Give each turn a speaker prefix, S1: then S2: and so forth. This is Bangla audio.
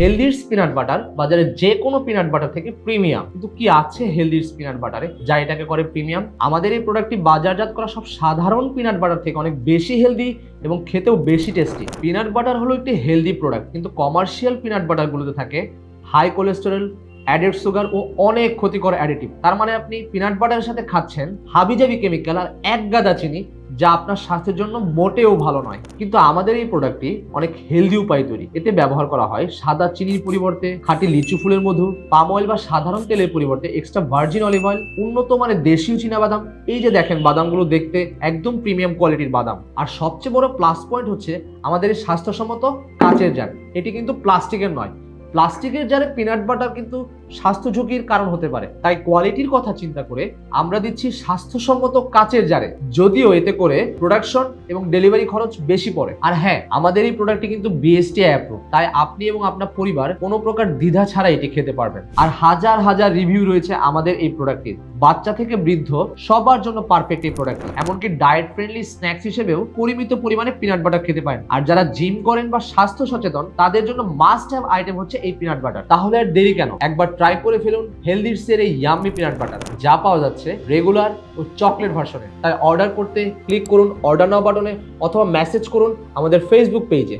S1: হেলদির পিনাট বাটার বাজারে যে কোনো পিনাট বাটার থেকে প্রিমিয়াম। কিন্তু কি আছে হেলদির পিনাট বাটারে? যা এটাকে করে প্রিমিয়াম। আমাদের এই প্রোডাক্টটি বাজারজাত করা সব সাধারণ পিনাট বাটার থেকে অনেক বেশি হেলদি এবং খেতেও বেশি টেস্টি পিনাট বাটার হলো একটি হেলদি প্রোডাক্ট কিন্তু কমার্শিয়াল পিনাট বাটারগুলোতে থাকে হাই কোলেস্টেরল অ্যাডেড সুগার ও অনেক ক্ষতিকর অ্যাডিটিভ তার মানে আপনি পিনাট বাটারের সাথে খাচ্ছেন হাবিজাবি কেমিক্যাল আর এক গাদা চিনি যা আপনার স্বাস্থ্যের জন্য মোটেও ভালো নয়। কিন্তু আমাদের এই প্রোডাক্টটি অনেক হেলদি উপায় তৈরি। এতে ব্যবহার করা হয় সাদা চিনির পরিবর্তে, খাঁটি লিচু ফুলের মধু, পাম অয়েল বা সাধারণ তেলের পরিবর্তে এক্সট্রা ভার্জিন অলিভ অয়েল উন্নত মানের দেশীয় চীনা বাদাম এই যে দেখেন বাদামগুলো দেখতে একদম প্রিমিয়াম কোয়ালিটির বাদাম। আর সবচেয়ে বড় প্লাস পয়েন্ট হচ্ছে আমাদের এই স্বাস্থ্যসম্মত কাচের জার। এটি কিন্তু প্লাস্টিকের নয়। প্লাস্টিকের জারে পিনাট বাটার কিন্তু স্বাস্থ্য ঝুঁকির কারণ হতে পারে। তাই কোয়ালিটির কথা চিন্তা করে আমরা দিচ্ছি স্বাস্থ্যসম্মত কাচের জারে। যদিও এতে করে প্রোডাকশন এবং ডেলিভারি খরচ বেশি পড়ে। আর হ্যাঁ আমাদের এই প্রোডাক্টটি কিন্তু বিএসটি অ্যাপ্রুভ তাই আপনি এবং আপনার পরিবার কোনো প্রকার দ্বিধা ছাড়া এটি খেতে পারবেন। আর হাজার হাজার রিভিউ রয়েছে আমাদের এই প্রোডাক্টটির বাচ্চা থেকে বৃদ্ধ সবার জন্য পারফেক্ট এই প্রোডাক্ট এমনকি ডায়েট ফ্রেন্ডলি স্ন্যাক্স হিসেবেও পরিমিত পরিমাণে পিনাট বাটার খেতে পারেন। আর যারা জিম করেন বা স্বাস্থ্য সচেতন, তাদের জন্য মাস্ট হ্যাভ আইটেম হচ্ছে এই পিনাট বাটার তাহলে আর দেরি কেন? একবার ট্রাই করে ফেলুন হেলদির এই ইয়াম্মি পিনাট বাটার যা পাওয়া যাচ্ছে রেগুলার ও চকলেট ভার্সনে তাই অর্ডার করতে ক্লিক করুন অর্ডার নাও বাটনে অথবা মেসেজ করুন আমাদের ফেসবুক পেজে